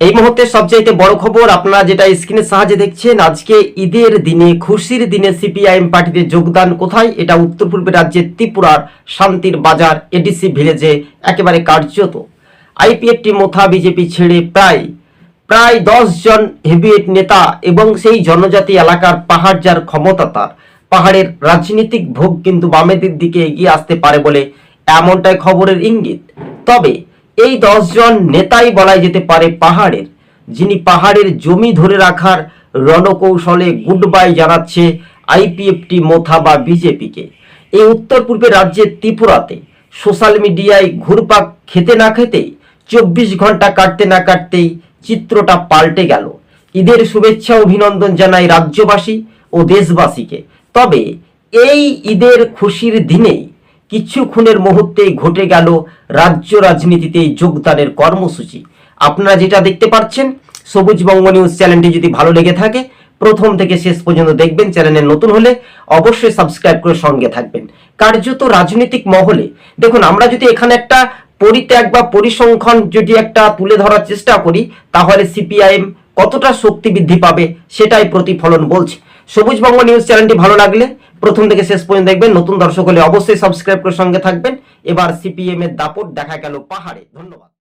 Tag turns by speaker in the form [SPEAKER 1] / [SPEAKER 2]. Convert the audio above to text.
[SPEAKER 1] এই মুহূর্তে সবচাইতে বড় খবর আপনারা যেটা স্ক্রিনের সাহায্যে দেখছেন, আজকে ঈদের দিনে, খুশির দিনে সিপিআইএম পার্টিতে যোগদান কোথায়? এটা উত্তর পূর্ব রাজ্যের ত্রিপুরার শান্তির বাজার এডিসি ভিলেজে একেবারে কার্যত। আইপিএফটি মোথা বিজেপি ছেড়ে প্রায় প্রায় দশ জন হেভিয়েট নেতা এবং সেই জনজাতি এলাকার পাহাড় যার ক্ষমতা তার। পাহাড়ের রাজনৈতিক ভোগ কিন্তু বামেদের দিকে এগিয়ে আসতে পারে বলে এমনটাই খবরের ইঙ্গিত। তবে এই জন নেতাই বলাই যেতে পারে পাহাড়ের, যিনি পাহাড়ের জমি ধরে রাখার রণকৌশলে গুড বাই জানাচ্ছে আইপিএফটি মোথা বা বিজেপিকে। এই উত্তর পূর্বের রাজ্যের ত্রিপুরাতে সোশ্যাল মিডিয়ায় ঘুরপাক খেতে না খেতেই চব্বিশ ঘণ্টা কাটতে না কাটতেই চিত্রটা পাল্টে গেল। ঈদের শুভেচ্ছা অভিনন্দন জানাই রাজ্যবাসী ও দেশবাসীকে। তবে এই ঈদের খুশির দিনেই কিছুক্ষণের মুহূর্তেই ঘটে গেল রাজ্য রাজনীতিতে যোগদানের কর্মসূচি। আপনারা যেটা দেখতে পাচ্ছেন, সবুজ বঙ্গ নিউজ চ্যানেলটি যদি ভালো লেগে থাকে, প্রথম থেকে শেষ পর্যন্ত দেখবেন, চ্যানেলে নতুন হলে অবশ্যই সাবস্ক্রাইব করে সঙ্গে থাকবেন। কার্যত রাজনৈতিক মহলে, দেখুন, আমরা যদি এখানে একটা পরিত্যাগ বা পরিসংখ্যান যদি একটা তুলে ধরার চেষ্টা করি, তাহলে সিপিআইএম কতটা শক্তি বৃদ্ধি পাবে, সেটাই প্রতিফলন বলছে। সবুজ বঙ্গ নিউজ চ্যানেলটি ভালো লাগলে প্রথম থেকে শেষ পর্যন্ত দেখবেন। নতুন দর্শক হলে অবশ্যই সাবস্ক্রাইব করে সঙ্গে থাকবেন। এবার সিপিএম এর দাপট দেখা গেল পাহাড়ে। ধন্যবাদ।